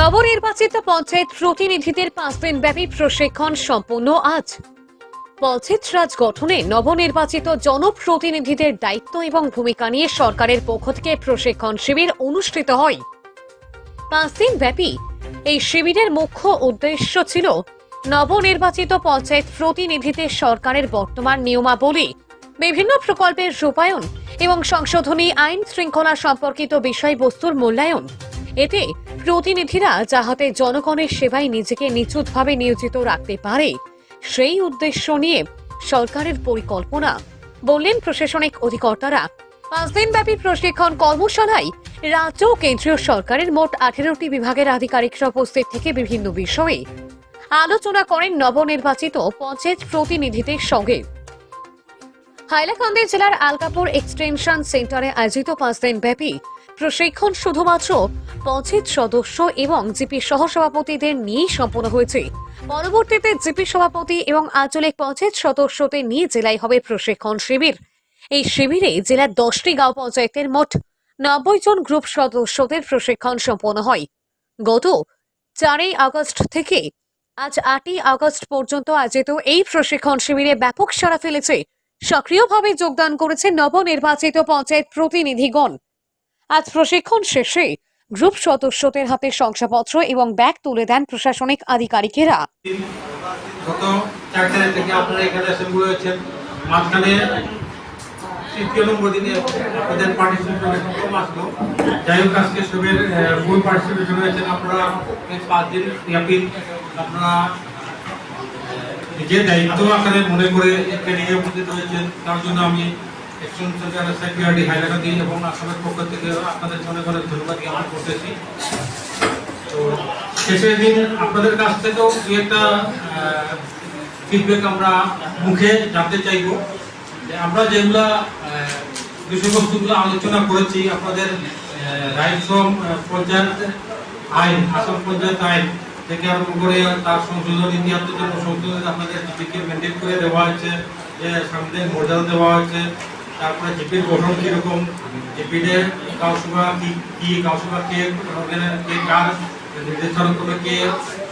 নবনির্বাচিত পঞ্চায়েত প্রতিনিধিদের পাঁচ দিন ব্যাপী প্রশিক্ষণ সম্পূর্ণ আজ। পঞ্চায়েত রাজ গঠনে নবনির্বাচিত জনপ্রতিনিধিদের দায়িত্ব এবং ভূমিকা নিয়ে সরকারের পক্ষ থেকে প্রশিক্ষণ শিবির অনুষ্ঠিত হয়। পাঁচ দিন ব্যাপী এই শিবিরের মুখ্য উদ্দেশ্য ছিল নবনির্বাচিত পঞ্চায়েত প্রতিনিধিদের সরকারের বর্তমান নিয়মাবলী, বিভিন্ন প্রকল্পের রূপায়ণ এবং সংশোধনী আইন শৃঙ্খলা সম্পর্কিত বিষয়বস্তুর মূল্যায়ন। এতে প্রতিনিধিরা যাহাতে জনগণের সেবায় নিজেকে নিচুতভাবে নিয়োজিত রাখতে পারে। সেই উদ্দেশ্য নিয়ে সরকারের পরিকল্পনা। বললেন প্রশাসনিক অধিকর্তারা, পাঁচ দিনব্যাপী প্রশিক্ষণ কর্মশালায় রাজ্য ও কেন্দ্রীয় সরকারের মোট আঠেরোটি বিভাগের আধিকারিকরা উপস্থিত থেকে বিভিন্ন বিষয়ে আলোচনা করেন নবনির্বাচিত পঞ্চায়েত প্রতিনিধিদের সঙ্গে। হাইলাকান্দি জেলার আলকাপুর এক্সটেনশন সেন্টারে আয়োজিত পাঁচ দিন ব্যাপী প্রশিক্ষণ শুধুমাত্র পঞ্চায়েত সদস্য এবং জিপি সহসভাপতিদের নিয়েই সম্পন্ন হয়েছে। পরবর্তীতে জিপি সভাপতি এবং আঞ্চলিক পঞ্চায়েত সদস্যদের নিয়ে জেলায় হবে প্রশিক্ষণ শিবির। এই শিবিরে জেলার দশটি গাঁও পঞ্চায়েতের মোট নব্বই জন গ্রুপ সদস্যদের প্রশিক্ষণ সম্পন্ন হয়। গত চারই আগস্ট থেকে আজ আটই আগস্ট পর্যন্ত আয়োজিত এই প্রশিক্ষণ শিবিরে ব্যাপক সাড়া ফেলেছে। সক্রিয়ভাবে যোগদান করেছে নবনির্বাচিত পঞ্চায়েত প্রতিনিধিগণ। আজ প্রশিক্ষণ শেষে গ্রুপ সদস্যদের হাতে শংসাপত্র এবং ব্যাগ তুলে দেন প্রশাসনিক আধিকারিকেরা। আপনারা দায়িত্ব আকারে মনে করে উপস্থিত হয়েছেন। তার জন্য আমি সেক্রেটারি হাইলাকান্দি এবং আসামের পক্ষ থেকে আপনাদের ধন্যবাদ জ্ঞাপন করতেছি। তো শেষের দিন আপনাদের কাছ থেকেও একটা ফিডব্যাক আমরা মুখে জানতে চাইব। যে আমরা যেগুলা বিষয়বস্তুগুলো আলোচনা করেছি, আপনাদের পঞ্চায়েত আইন, আসাম পঞ্চায়েত আইন থেকে আরম্ভ করে তার সংশোধন ইতিহাসের জন্য সংশোধন আপনাদের করে দেওয়া হয়েছে। যে সাংবিধানিক মর্যাদা দেওয়া হয়েছে। তারপরে জিপির গঠন কীরকম? জিপিতে কাউসভা কি কি কাউসভা কে কে কার নির্দেশন করে কে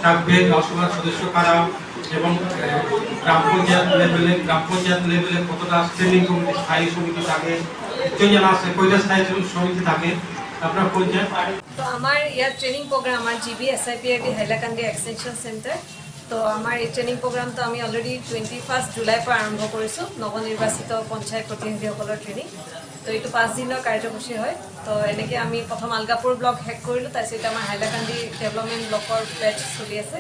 থাকবে কাউসভার সদস্য কারা? এবং গ্রাম পঞ্চায়েত লেভেলে, গ্রাম পঞ্চায়েত লেভেলে কতটা স্ট্যান্ডিং কমিটি স্থায়ী সমিতি থাকে? নিশ্চয়ই জানা আছে, কয়টা স্থায়ী সমিতি থাকে? আপনার পঞ্চায়েত তো আমার ইয়ার ট্রেনিং প্রোগ্রাম আমাৰ G B I P I D Hailakandi extension centre তো আমাৰ এই ট্ৰেইনিং প্ৰগ্ৰামটো আমি অলৰেডি টুৱেণ্টি ফাৰ্ষ্ট জুলাইৰ পৰা আৰম্ভ কৰিছোঁ নৱনিৰ্বাচিত পঞ্চায়ত প্ৰতিনিধিসকলৰ ট্ৰেইনিং তো এইটো পাঁচ দিনৰ কাৰ্যসূচী হয়। তো এনেকৈ আমি প্ৰথম আলগাপুৰ ব্লক শেষ কৰিলোঁ তাৰপিছত আমাৰ হাইলাকান্দি ডেভেলপমেণ্ট ব্লকৰ বেটছ চলি আছে।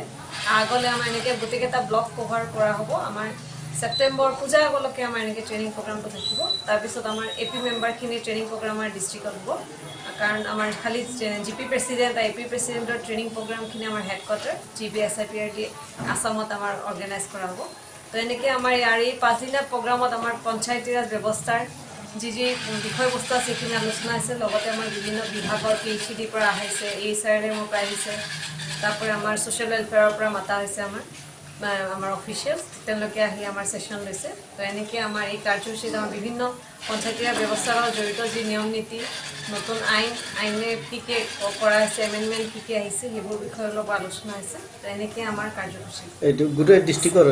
আগলৈ আমাৰ এনেকৈ গোটেইকেইটা ব্লক কভাৰ কৰা হ'ব। আমাৰ ছেপ্টেম্বৰ পূজাৰ আগলৈকে আমাৰ এনেকৈ ট্ৰেইনিং প্ৰগ্ৰামটো থাকিব। তাৰপিছত আমাৰ এ পি মেম্বাৰখিনিৰ ট্ৰেইনিং প্ৰগ্ৰাম আমাৰ ডিষ্ট্ৰিক্টত হ'ব। কাৰণ আমাৰ খালি G P president A P প্ৰেচিডেণ্টৰ training প্ৰগ্ৰামখিনি আমাৰ headquarter G B S I P R D আছামত আমাৰ অৰ্গেনাইজ কৰা হ'ব। তো এনেকৈ আমাৰ ইয়াৰ এই পাঁচদিনীয়া প্ৰগ্ৰামত আমাৰ পঞ্চায়তী ৰাজ ব্যৱস্থাৰ যি যি বিষয়বস্তু আছে সেইখিনি আলোচনা হৈছে। লগতে আমাৰ বিভিন্ন বিভাগৰ পি এইচ ডিৰ পৰা আহিছে এইচ আৰ এমৰ পৰা আহিছে। তাৰপৰা আমাৰ ছ'চিয়েল ৱেলফেয়াৰৰ পৰা মাতা হৈছে আমাৰ। বা আমাৰ অফিচিয়েলছ তেওঁলোকে আহি আমাৰ ছেশ্যন লৈছে। তো এনেকৈ আমাৰ এই কাৰ্যসূচীত আমাৰ বিভিন্ন পঞ্চায়তীয় ব্যৱস্থাৰ লগত জড়িত যি নিয়ম নীতি নতুন আইন আইনে কি কি কৰা হৈছে এমেণ্ডমেণ্ট কি কি আহিছে সেইবোৰ বিষয়ে অলপ আলোচনা হৈছে। তো এনেকৈ আমাৰ কাৰ্যসূচী। এইটো গোটেই ডিষ্ট্ৰিক্টৰ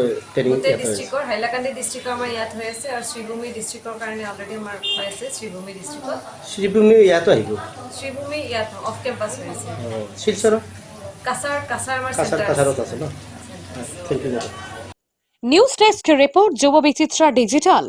গোটেই ডিষ্ট্ৰিক্টৰ হাইলাকান্দি ডিষ্ট্ৰিক্টৰ আমাৰ ইয়াত হৈ আছে আৰু শ্ৰীভূমি ডিষ্ট্ৰিক্টৰ কাৰণে অলৰেডি আমাৰ হৈ আছে শ্ৰীভূমি ডিষ্ট্ৰিক্টত শ্ৰীভূমি ইয়াতো আহিব? শ্ৰীভূমি ইয়াত অফ কেম্পাছ হৈ আছে। শিলচৰৰ? কাছাৰ কাছাৰ আমাৰ কাছাৰ কাছাৰত আছে ন? নিউজ ডেস্ক রিপোর্ট যুব বিচিত্রা ডিজিটাল